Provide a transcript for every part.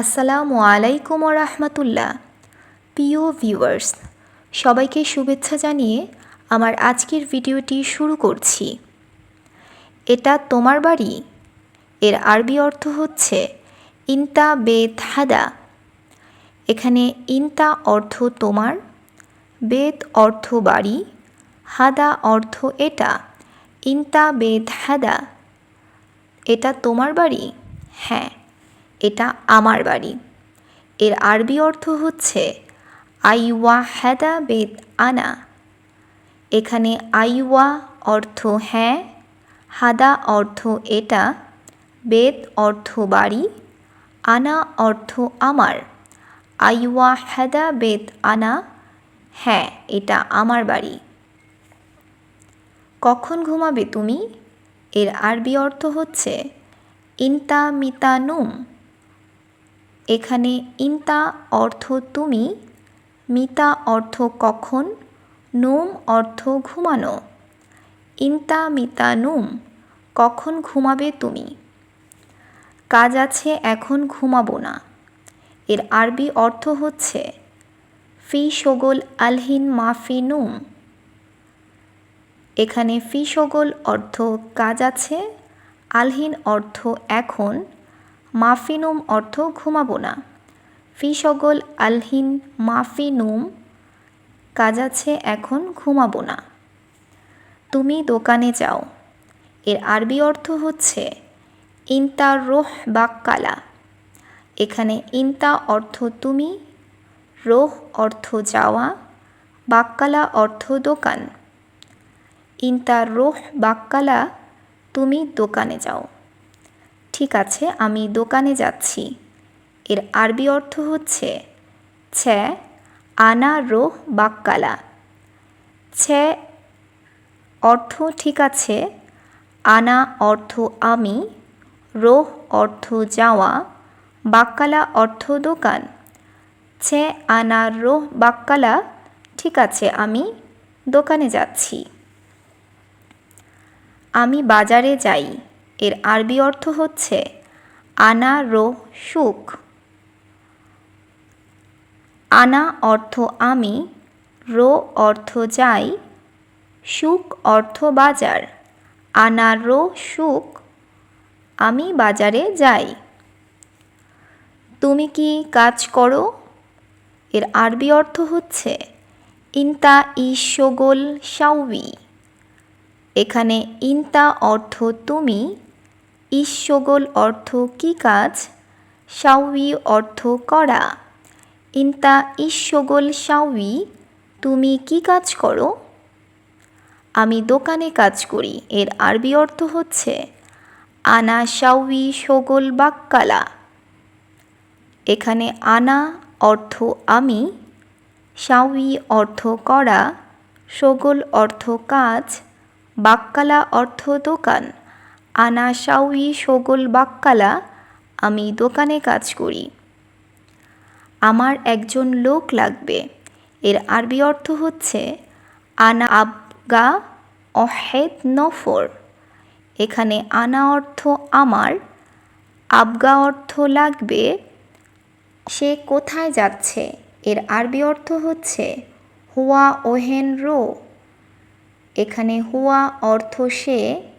আসসালামু আলাইকুম রহমতুল্লাহ। প্রিয় ভিউয়ার্স, সবাইকে শুভেচ্ছা জানিয়ে আমার আজকের ভিডিওটি শুরু করছি। এটা তোমার বাড়ি? এর আরবি অর্থ হচ্ছে ইনতা বেত হাদা এখানে ইনতা অর্থ তোমার, বেত অর্থ বাড়ি, হাদা অর্থ এটা, ইনতা বেত হাদা এটা তোমার বাড়ি? হ্যাঁ। এটা আমার বাড়ি। এর আরবি অর্থ হচ্ছে, আইওয়া হ্যাদা বেত আনা। এখানে আইওয়া অর্থ হ্যাঁ হাদা অর্থ এটা বেত অর্থ বাড়ি। আনা অর্থ আমার। আইওয়া হ্যাদা বেত আনা। হ্যাঁ এটা আমার বাড়ি। কখন ঘুমাবে তুমি? এর আরবি অর্থ হচ্ছে, ইনতা মিতা নুম। এখানে ইনতা অর্থ তুমি, মিতা অর্থ কখন, নুম অর্থ ঘুমানো। ইনতা, মিতা, নুম, কখন ঘুমাবে তুমি? কাজ আছে, এখন ঘুমাবো না। এর আরবি অর্থ হচ্ছে, ফি সগোল আলহিন মাফি নুম। এখানে ফি সগোল অর্থ কাজ আছে, আলহিন অর্থ এখন মাফিনুম অর্থ ঘুমাবো না। ফি সগল আলহিন মাফিনুম, কাজ আছে এখন ঘুমাবো না। তুমি দোকানে যাও। এর আরবি অর্থ হচ্ছে, ইনতা রোহ বাক্কালা এখানে ইনতা অর্থ তুমি, রোহ অর্থ যাওয়া বাক্কালা অর্থ দোকান। ইনতা রোহ বাক্কালা তুমি দোকানে যাও। ঠিক আছে, আমি দোকানে যাচ্ছি। এর আরবি অর্থ হচ্ছে ছ্যা আনা রোহ বাক্কালা। ছ্যা অর্থ ঠিক আছে, আনা অর্থ আমি, রোহ অর্থ যাওয়া, বাক্কালা অর্থ দোকান। ছে, আনা রোহ বাক্কালা, ঠিক আছে, আমি দোকানে যাচ্ছি। আমি বাজারে যাই। এর আরবি অর্থ হচ্ছে আনা রো সুখ। আনা অর্থ আমি, রো অর্থ যাই, সুখ অর্থ বাজার। আনা রো সুখ, আমি বাজারে যাই। তুমি কি কাজ করো? এর আরবি অর্থ হচ্ছে ইনতা ইশোগোল শাউবি এখানে ইনতা অর্থ তুমি ইশোগোল অর্থ কি কাজ? শাউই অর্থ করা। ইনতা ইশোগোল শাউই তুমি কি কাজ করো? আমি দোকানে কাজ করি, এর আরবি অর্থ হচ্ছে, আনা শাউই সগোল বাক্কালা। এখানে আনা অর্থ আমি শাউই অর্থ করা, সগোল অর্থ কাজ, বাক্কালা অর্থ দোকান। আনা সাউই সগোল বাক্কালা, আমি দোকানে কাজ করি। আমার একজন লোক লাগবে। এর আরবি অর্থ হচ্ছে, আনা আবগা অহেদ নফর। এখানে আনা অর্থ আমার, আবগা অর্থ লাগবে, সে কোথায় যাচ্ছে? এর আরবি অর্থ হচ্ছে, হুয়া ওহেন রো। এখানে হুয়া অর্থ সে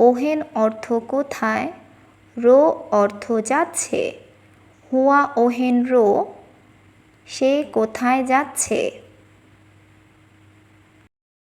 ওহেন অর্থ কোথায়? রো অর্থ যাচ্ছে। হুয়া ওহেন রো সে কোথায় যাচ্ছে?